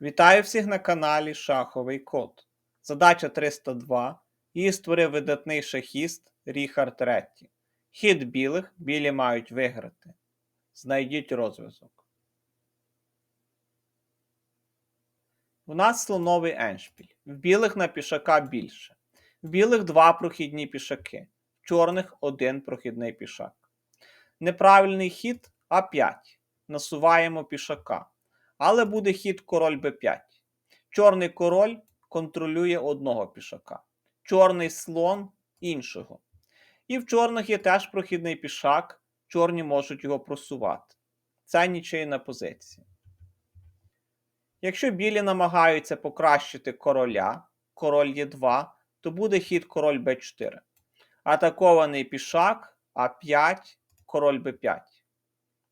Вітаю всіх на каналі Шаховий Код. Задача 302. Її створив видатний шахіст Ріхард Ретті. Хід білих, білі мають виграти. Знайдіть розв'язок. У нас слоновий еншпіль. В білих на пішака більше. В білих два прохідні пішаки. В чорних один прохідний пішак. Неправильний хід А5. Насуваємо пішака. Але буде хід король Б5. Чорний король контролює одного пішака. Чорний слон іншого. І в чорних є теж прохідний пішак. Чорні можуть його просувати. Це нічийна позиція. Якщо білі намагаються покращити короля, король є 2, то буде хід король Б4. Атакований пішак А5, король Б5.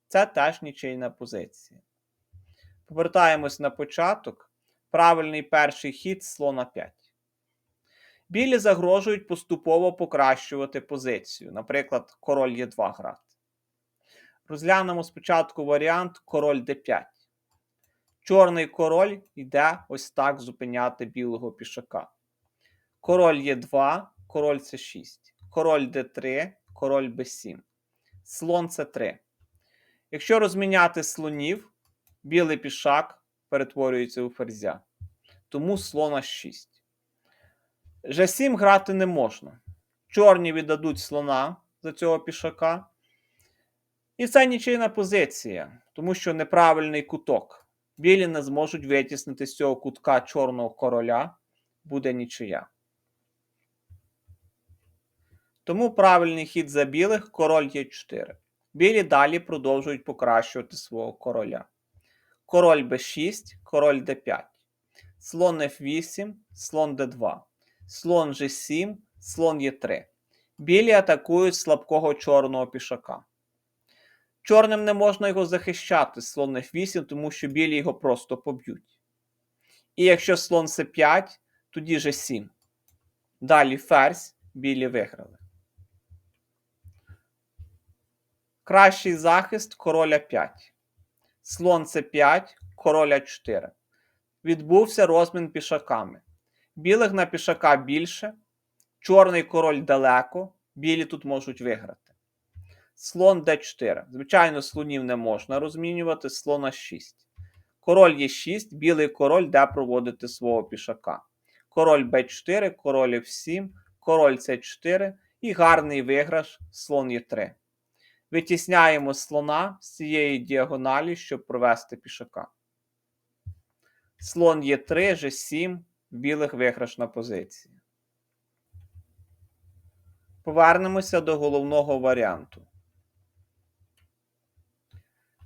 Це теж нічийна позиція. Повертаємось на початок. Правильний перший хід слона 5. Білі загрожують поступово покращувати позицію. Наприклад, король є 2 грати. Розглянемо спочатку варіант король d5. Чорний король йде ось так зупиняти білого пішака. Король є 2, король це 6. Король d3, король b7. Слон це 3. Якщо розміняти слонів, білий пішак перетворюється у ферзя. Тому слона 6. G7 грати не можна. Чорні віддадуть слона за цього пішака. І це нічийна позиція, тому що неправильний куток. Білі не зможуть витіснити з цього кутка чорного короля, буде нічия. Тому правильний хід за білих король є 4. Білі далі продовжують покращувати свого короля. Король b6, король d5. Слон f8, слон d2. Слон g7, слон e3. Білі атакують слабкого чорного пішака. Чорним не можна його захищати, слон f8, тому що білі його просто поб'ють. І якщо слон c5, тоді g7. Далі ферзь, білі виграли. Кращий захист короля 5. Слон c5, короля 4. Відбувся розмін пішаками. Білих на пішака більше. Чорний король далеко. Білі тут можуть виграти. Слон d4. Звичайно, слонів не можна розмінювати. Слона 6. Король є 6, білий король де проводити свого пішака. Король b4, король f7, король c4 і гарний виграш слон є 3 Витісняємо слона з цієї діагоналі, щоб провести пішака. Слон є 3 G7, білих виграшна позиція. Повернемося до головного варіанту.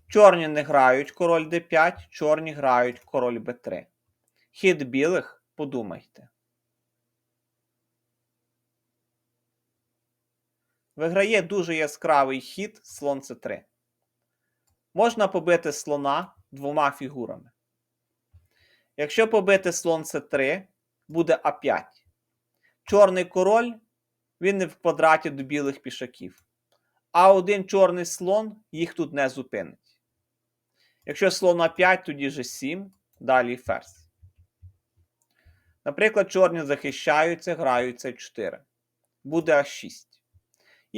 Чорні не грають король d5, чорні грають король b3. Хід білих подумайте. Виграє дуже яскравий хід слон c3. Можна побити слона двома фігурами. Якщо побити слон c3, буде А5. Чорний король, він не в квадраті до білих пішаків. А один чорний слон їх тут не зупинить. Якщо слон А5, тоді G7, далі ферзь. Наприклад, чорні захищаються, грають С4. Буде А6.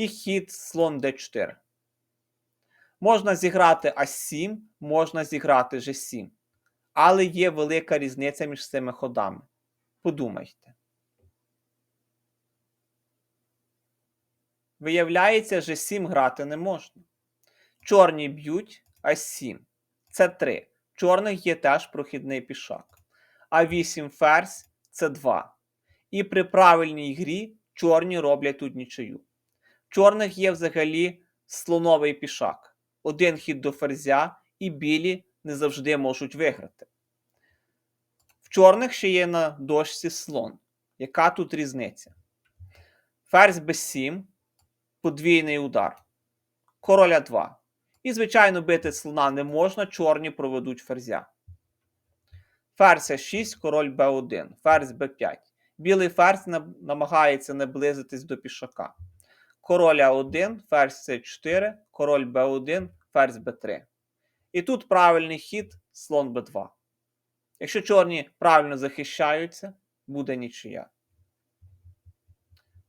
І хід слон d4. Можна зіграти А7, можна зіграти G7. Але є велика різниця між цими ходами. Подумайте. Виявляється, G7 грати не можна. Чорні б'ють А7. Це 3. Чорних є теж прохідний пішак. А8 ферзь це 2. І при правильній грі чорні роблять тут нічию. Чорних є взагалі слоновий пішак. Один хід до ферзя, і білі не завжди можуть виграти. В чорних ще є на дошці слон. Яка тут різниця? Ферзь b7, подвійний удар. Короля 2. І, звичайно, бити слона не можна, чорні проведуть ферзя. Ферзь 6, король b1, ферзь b5. Білий ферзь намагається наблизитись до пішака. Король А1, ферзь С4, король Б1, ферзь Б3. І тут правильний хід слон Б2. Якщо чорні правильно захищаються, буде нічия.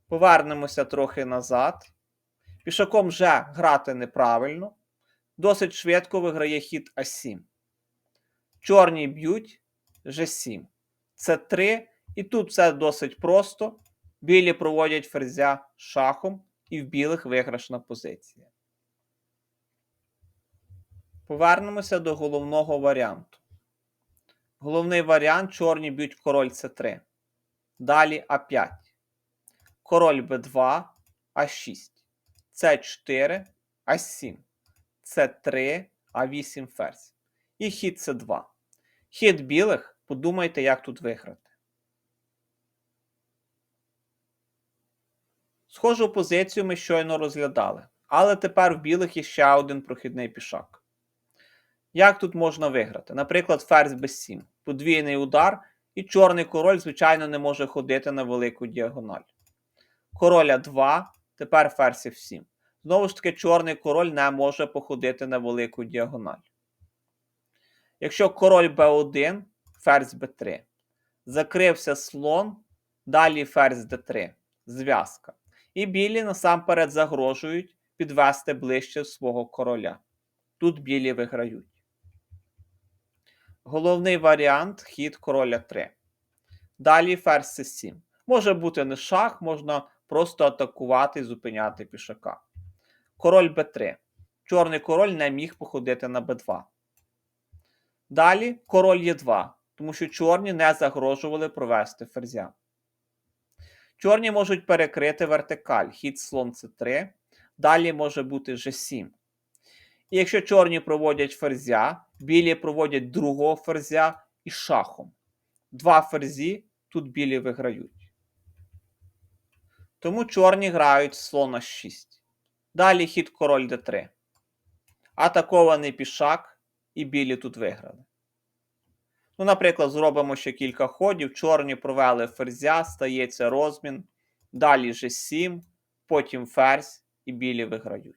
Повернемося трохи назад. Пішаком вже грати неправильно. Досить швидко виграє хід А7. Чорні б'ють G7. С3. І тут все досить просто. Білі проводять ферзя шахом, і в білих виграшна позиція. Повернемося до головного варіанту. Головний варіант чорні б'ють король С3. Далі А5. Король Б2, А6. С4, А7. С3, А8 ферзь. І хід С2. Хід білих, подумайте, як тут виграти. Схожу позицію ми щойно розглядали, але тепер в білих є ще один прохідний пішак. Як тут можна виграти? Наприклад, ферзь b7, подвійний удар, і чорний король, звичайно, не може ходити на велику діагональ. Короля 2, тепер ферзь f7. Знову ж таки, чорний король не може походити на велику діагональ. Якщо король b1, ферзь b3. Закрився слон, далі ферзь d3. Зв'язка. І білі насамперед загрожують підвести ближче свого короля. Тут білі виграють. Головний варіант хід короля 3. Далі ферзь c7. Може бути не шах, можна просто атакувати і зупиняти пішака. Король b3. Чорний король не міг походити на b2. Далі король Е2, тому що чорні не загрожували провести ферзя. Чорні можуть перекрити вертикаль, хід слон c3, далі може бути g7. І якщо чорні проводять ферзя, білі проводять другого ферзя і шахом. Два ферзі тут білі виграють. Тому чорні грають слон h6. Далі хід король d3. Атакований пішак, і білі тут виграли. Ну, наприклад, зробимо ще кілька ходів. Чорні провели ферзя, стається розмін. Далі G7, потім ферзь і білі виграють.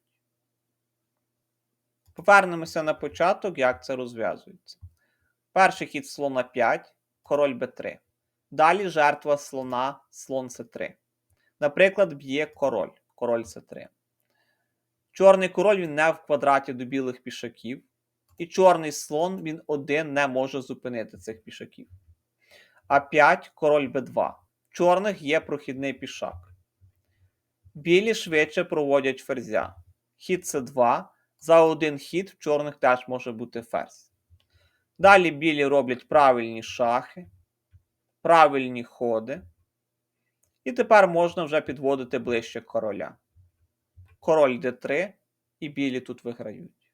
Повернемося на початок, як це розв'язується. Перший хід слона 5, король b3. Далі жертва слона слон c3. Наприклад, б'є король, король c3. Чорний король він не в квадраті до білих пішаків. І чорний слон він один не може зупинити цих пішаків. А5 король Б2. В чорних є прохідний пішак. Білі швидше проводять ферзя. Хід С2. За один хід в чорних теж може бути ферзь. Далі білі роблять правильні шахи, правильні ходи. І тепер можна вже підводити ближче короля. Король Д3, і білі тут виграють.